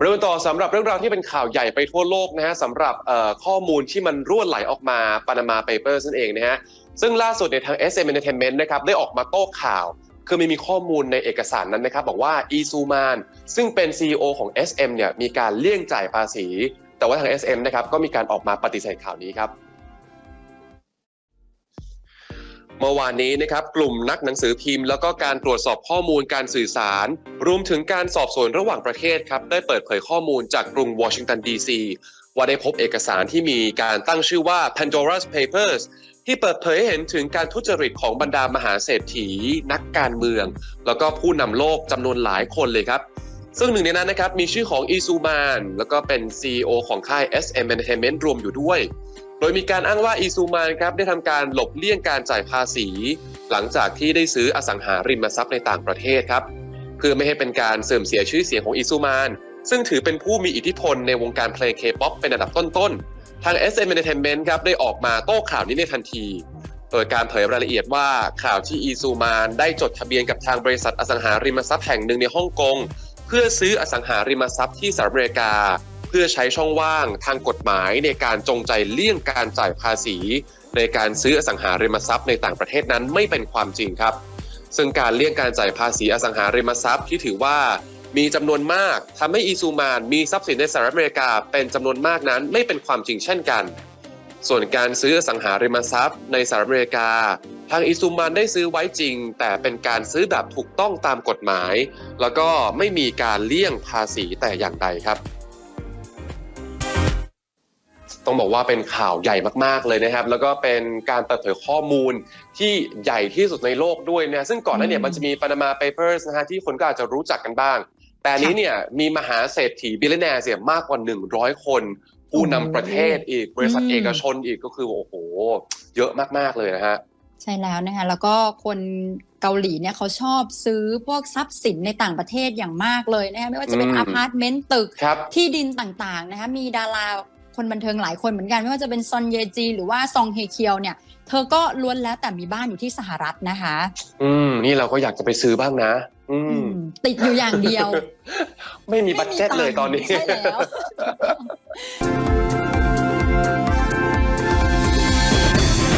เรื่องต่อสำหรับเรื่องราวที่เป็นข่าวใหญ่ไปทั่วโลกนะฮะสำหรับข้อมูลที่มันรั่วไหลออกมาปานามาเปเปอร์นั่นเองนะฮะซึ่งล่าสุดในทาง SM Entertainment นะครับได้ออกมาโต้ข่าว คือมีมีข้อมูลในเอกสารนั้นนะครับ บอกว่าอีซูมานซึ่งเป็น CEO ของ SM เนี่ยมีการเลี่ยงจ่ายภาษี แต่ว่าทาง SM นะครับก็มีการออกมาปฏิเสธข่าวนี้ครับ เมื่อวานนี้นะครับกลุ่มนักหนังสือพิมพ์ แล้วก็การตรวจสอบข้อมูลการสื่อสาร รวมถึงการสอบสวนระหว่างประเทศครับได้เปิดเผยข้อมูลจากกรุงวอชิงตันดีซีว่าได้พบเอกสารที่มีการตั้งชื่อว่า Pandora's Papers ที่เปิดเผยให้เห็นถึงการทุจริตของบรรดามหาเศรษฐี นักการเมือง แล้วก็ผู้นำโลกจำนวนหลายคนเลยครับ ซึ่งหนึ่งในนั้นนะครับมีชื่อของอีซูมานแล้วก็เป็น CEO ของค่าย SM Entertainment รวมอยู่ด้วย โดยมีการอ้างว่าอีซูมานครับได้ทำการหลบเลี่ยงการจ่ายภาษี หลังจากที่ได้ซื้ออสังหาริมทรัพย์ในต่างประเทศครับ เพื่อไม่ให้เป็นการเสื่อมเสียชื่อเสียงของอีซูมาน ซึ่งถือเป็นผู้มีอิทธิพลในวงการเพลงเคป๊อปเป็นอันดับต้นๆ ทาง SM Entertainment ครับได้ออกมาโต้ข่าวนี้ในทันที โดยการเผยรายละเอียดว่าข่าวที่อีซูมานได้จดทะเบียนกับทางบริษัทอสังหาริมทรัพย์แห่งหนึ่งในฮ่องกงเพื่อซื้ออสังหาริมทรัพย์ที่สหรัฐอเมริกา เพื่อใช้ช่องว่างทางกฎหมายในการจงใจเลี่ยงการจ่ายภาษี ในการซื้ออสังหาริมทรัพย์ในต่างประเทศนั้นไม่เป็นความจริงครับ ซึ่งการเลี่ยงการจ่ายภาษีอสังหาริมทรัพย์ที่ถือว่ามีจำนวนมากทำให้อีซูมานมีทรัพย์สินในสหรัฐอเมริกาเป็นจำนวนมากนั้นไม่เป็นความจริงเช่นกัน ส่วนการซื้ออสังหาริมทรัพย์ในสหรัฐอเมริกา ทางอิซูมานได้ซื้อไว้จริง แต่เป็นการซื้อแบบถูกต้องตามกฎหมาย แล้วก็ไม่มีการเลี่ยงภาษีแต่อย่างใดครับ ต้องบอกว่าเป็นข่าวใหญ่มากๆเลยนะครับ แล้วก็เป็นการเปิดเผยข้อมูลที่ใหญ่ที่สุดในโลกด้วยนะซึ่งก่อนหน้าเนี่ยอืมมันจะมี Panama Papers นะฮะที่คนก็อาจจะรู้จักกันบ้าง แต่อันนี้เนี่ยมีมหาเศรษฐีบิลเลนแนร์เสียมากกว่า 100 คน ผู้นำประเทศอีกบริษัทอืมเอกชนอีกก็คือโอ้โห เยอะมากๆเลยนะฮะใช่แล้วนะคะแล้วก็คนเกาหลีเนี่ยเขาชอบซื้อพวกทรัพย์สินในต่างประเทศอย่างมากเลยนะคะไม่ว่าจะเป็นอืมอพาร์ตเมนต์ตึกครับที่ดินต่างๆนะคะมีดารา คนบันเทิงหลายคนเหมือนกัน ไม่ว่าจะเป็นซอนเยจี หรือว่าซองเฮเคียวเนี่ย เธอก็ล้วนแล้วแต่มีบ้านอยู่ที่สหรัฐนะคะ อืม นี่เราก็อยากจะไปซื้อบ้างนะ อือืมมติดอยู่อย่างเดียว ไม่มีบัตเจ็ตเลยตอนนี้ใช่แล้ว